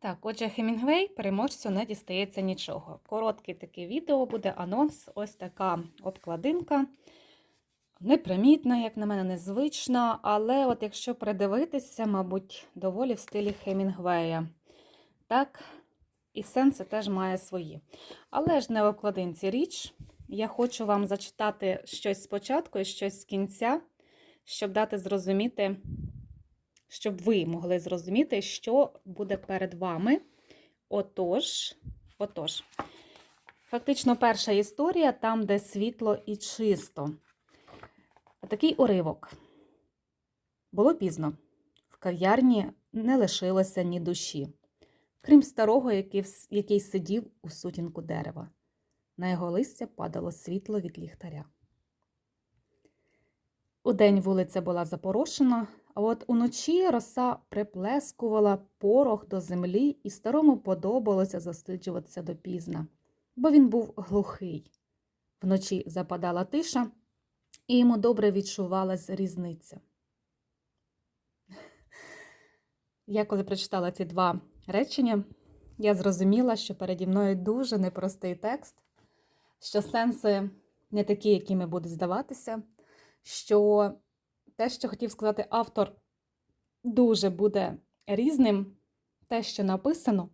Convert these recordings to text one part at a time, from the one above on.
Так, отже, Хемінгвей переможцю не дістається нічого. Короткий таке відео буде анонс, ось така обкладинка. Непримітна, як на мене, незвична, але от якщо придивитися, мабуть, доволі в стилі Хемінгвея. Так, і сенси теж має свої. Але ж не в обкладинці річ. Я хочу вам зачитати щось спочатку і щось з кінця, щоб дати зрозуміти, щоб ви могли зрозуміти, що буде перед вами. Отож, отож, фактично, перша історія там, де світло і чисто. Такий уривок. Було пізно. В кав'ярні не лишилося ні душі, крім старого, який, який сидів у сутінку дерева. На його листя падало світло від ліхтаря. Удень вулиця була запорошена, а от уночі роса приплескувала порох до землі, і старому подобалося застиджуватися допізна, бо він був глухий. Вночі западала тиша, і йому добре відчувалась різниця. Я коли прочитала ці два речення, я зрозуміла, що переді мною дуже непростий текст, що сенси не такі, якими будуть здаватися, що те, що хотів сказати автор, дуже буде різним, те, що написано,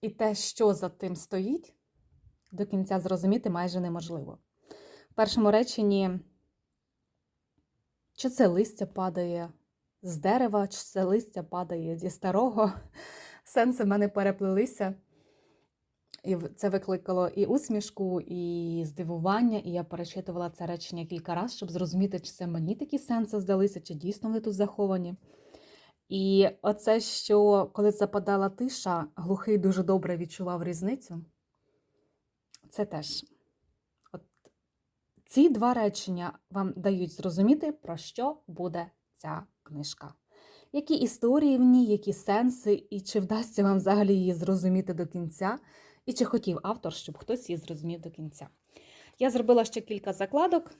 і те, що за тим стоїть, до кінця зрозуміти майже неможливо. В першому реченні, чи це листя падає з дерева, чи це листя падає зі старого, сенси в мене переплелися. І це викликало і усмішку, і здивування, і я перечитувала це речення кілька разів, щоб зрозуміти, чи це мені такі сенси здалися, чи дійсно вони тут заховані. І оце, що коли западала тиша, глухий дуже добре відчував різницю. Це теж. От ці два речення вам дають зрозуміти, про що буде ця книжка. Які історії в ній, які сенси, і чи вдасться вам взагалі її зрозуміти до кінця, і чи хотів автор, щоб хтось її зрозумів до кінця. Я зробила ще кілька закладок,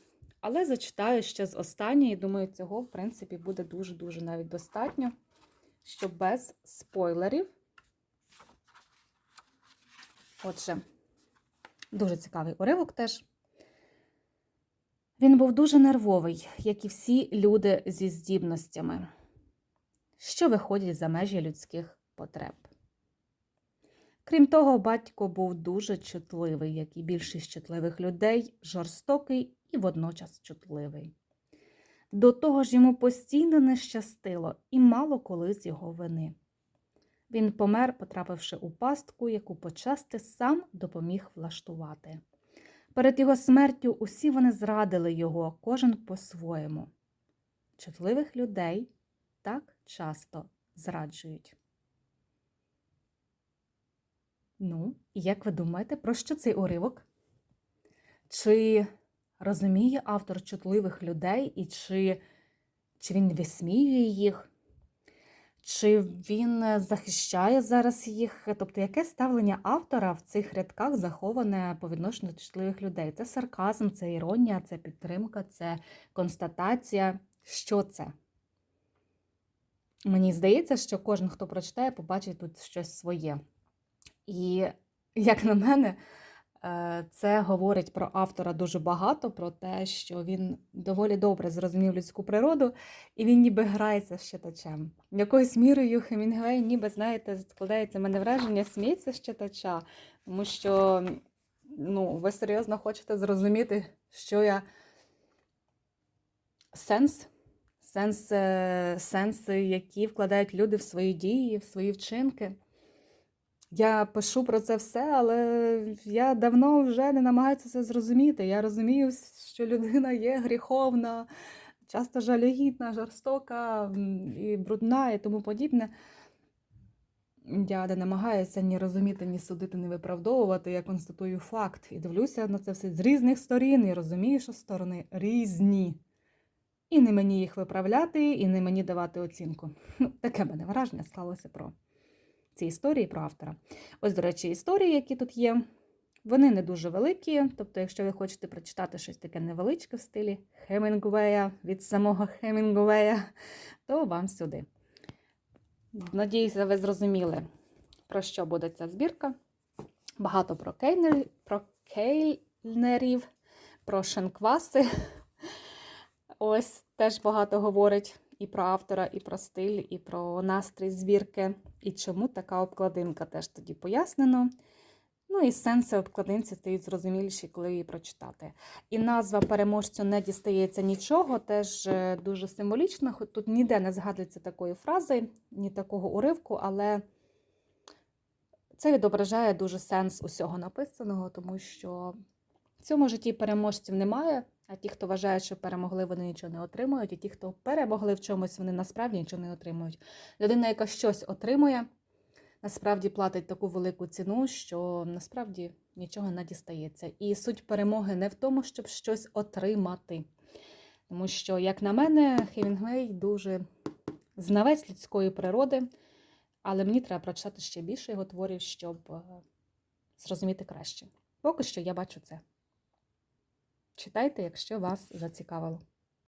але зачитаю ще з останньої. Думаю, цього, в принципі, буде дуже-дуже навіть достатньо, щоб без спойлерів. Отже, дуже цікавий уривок теж. Він був дуже нервовий, як і всі люди зі здібностями, що виходять за межі людських потреб. Крім того, батько був дуже чутливий, як і більшість чутливих людей, жорстокий і водночас чутливий. До того ж йому постійно не щастило і мало коли з його вини. Він помер, потрапивши у пастку, яку почасти сам допоміг влаштувати. Перед його смертю усі вони зрадили його, кожен по-своєму. Чутливих людей так часто зраджують. Ну, і як ви думаєте, про що цей уривок? Чи розуміє автор чутливих людей і чи, чи він висміює їх? Чи він е, захищає зараз їх? Тобто, яке ставлення автора в цих рядках заховане по відношенню до чутливих людей? Це сарказм, це іронія, це підтримка, це констатація. Що це? Мені здається, що кожен, хто прочитає, побачить тут щось своє. І, як на мене, е, це говорить про автора дуже багато, про те, що він доволі добре зрозумів людську природу, і він ніби грається з читачем. Якоюсь мірою Хемінгвей, ніби, знаєте, складається мене враження, сміється з читача, тому що ну, ви серйозно хочете зрозуміти, що я сенс. Сенс, е, сенси, які вкладають люди в свої дії, в свої вчинки. Я пишу про це все, але я давно вже не намагаюся це зрозуміти. Я розумію, що людина є гріховна, часто жалюгідна, жорстока і брудна і тому подібне. Я не намагаюся ні розуміти, ні судити, ні виправдовувати. Я констатую факт і дивлюся на це все з різних сторін і розумію, що сторони різні. І не мені їх виправляти, і не мені давати оцінку. Таке мене враження склалося про ці історії про автора. Ось, до речі, історії, які тут є, вони не дуже великі. Тобто, якщо ви хочете прочитати щось таке невеличке в стилі Хемінгуея від самого Хемінгуея, то вам сюди. Надіюся, ви зрозуміли, про що буде ця збірка. Багато про кейнерів, про кейнерів, про шанкваси. Ось теж багато говорить і про автора, і про стиль, і про настрій збірки, і чому така обкладинка теж тоді пояснено. Ну і сенси обкладинці стають зрозуміліші, коли її прочитати. І назва переможцю не дістається нічого, теж е, дуже символічно. Хоч Тут ніде не згадується такої фрази, ні такого уривку, але це відображає дуже сенс усього написаного, тому що в цьому житті переможців немає. А ті, хто вважає, що перемогли, вони нічого не отримують, і ті, хто перемогли в чомусь, вони насправді нічого не отримують. Людина, яка щось отримує, насправді платить таку велику ціну, що насправді нічого не дістається. І суть перемоги не в тому, щоб щось отримати. Тому що, як на мене, Хемінгвей дуже знавець людської природи, але мені треба прочитати ще більше його творів, щоб е, зрозуміти краще. Поки що я бачу це. Читайте, якщо вас зацікавило.